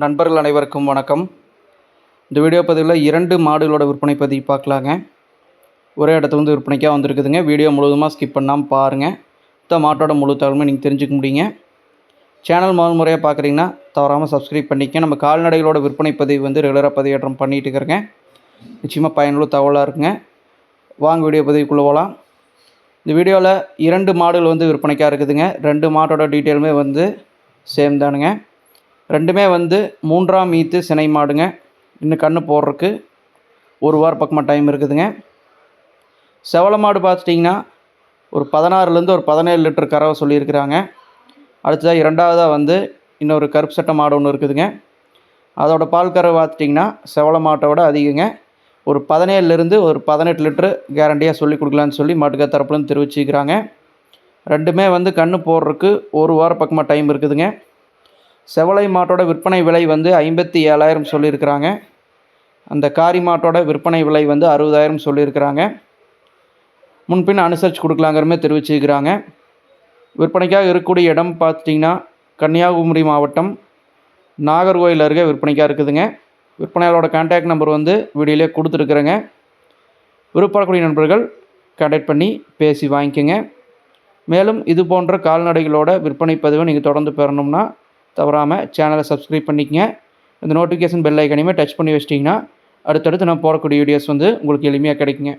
நண்பர்கள் அனைவருக்கும் வணக்கம். இந்த வீடியோ பதிவில் இரண்டு மாடுகளோட விற்பனை பதிவு பார்க்கலாங்க. ஒரே இடத்துல வந்து விற்பனைக்காக வந்திருக்குதுங்க. வீடியோ முழுவதுமாக ஸ்கிப் பண்ணாமல் பாருங்கள் இந்த மாட்டோட முழு தகவலுமே நீங்கள் தெரிஞ்சுக்க முடியுங்க. சேனல் முதல் முறையாக பார்க்குறீங்கன்னா தவறாமல் சப்ஸ்கிரைப் பண்ணிக்க. நம்ம கால்நடைகளோட விற்பனை பதிவு வந்து ரெகுலராக பதிவேற்றம் பண்ணிகிட்டு இருக்கிறேங்க நிச்சயமாக பயனுள்ள தகவலாக இருக்குங்க. வாங்க வீடியோ பதிவுக்குள்ளே போகலாம் இந்த வீடியோவில் இரண்டு மாடுகள் வந்து விற்பனைக்காக இருக்குதுங்க. ரெண்டு மாட்டோட டீட்டெயிலுமே வந்து சேம் தானுங்க. ரெண்டுமே வந்து மூன்றாம் ஈத்து சினை மாடுங்க. இன்னும் கன்று போடுறதுக்கு ஒரு வாரம் பக்கமாக டைம் இருக்குதுங்க. செவல மாடு பார்த்துட்டிங்கன்னா ஒரு பதினாறுலேருந்து ஒரு பதினேழு லிட்டர் கறவை சொல்லியிருக்கிறாங்க. அடுத்ததாக இரண்டாவதாக வந்து இன்னொரு கருப்பு சட்டை மாடு ஒன்று இருக்குதுங்க. அதோட பால் கறவை பார்த்துட்டிங்கன்னா செவல மாட்டை விட அதிகங்க. ஒரு பதினேழுலேருந்து ஒரு பதினெட்டு லிட்டரு கேரண்டியாக சொல்லி கொடுக்கலான்னு சொல்லி மாட்டுக்கார் தரப்புலேருந்து தெரிவிச்சுக்கிறாங்க ரெண்டுமே வந்து கன்று போடுறதுக்கு ஒரு வாரம் பக்கமாக டைம் இருக்குதுங்க. செவலை மாட்டோட விற்பனை விலை வந்து ஐம்பத்தி ஏழாயிரம் சொல்லியிருக்கிறாங்க. அந்த காரி மாட்டோட விற்பனை விலை வந்து அறுபதாயிரம் சொல்லியிருக்கிறாங்க. முன்பின் அனுசரித்து கொடுக்கலாங்கிறமே தெரிவிச்சிருக்கிறாங்க விற்பனைக்காக இருக்கக்கூடிய இடம் பார்த்துட்டிங்கன்னா கன்னியாகுமரி மாவட்டம் நாகர்கோயில் அருகே விற்பனைக்காக இருக்குதுங்க. விற்பனையாளரோட கான்டாக்ட் நம்பர் வந்து வீடியோலே கொடுத்துருக்குறேங்க. விருப்பப்படக்கூடிய நண்பர்கள் கான்டாக்ட் பண்ணி பேசி வாங்கிக்கோங்க. மேலும் இது போன்ற கால்நடைகளோட விற்பனை பதிவை நீங்கள் தொடர்ந்து பெறணும்னா தவறாமல் சேனலை சப்ஸ்கிரைப் பண்ணிக்கங்க. இந்த நோட்டிஃபிகேஷன் பெல் ஐக்கனையுமே டச் பண்ணி வச்சிட்டிங்கன்னா அடுத்தடுத்து நான் போடக்கூடிய வீடியோஸ் வந்து உங்களுக்கு எளிமையாக கிடைக்குங்க.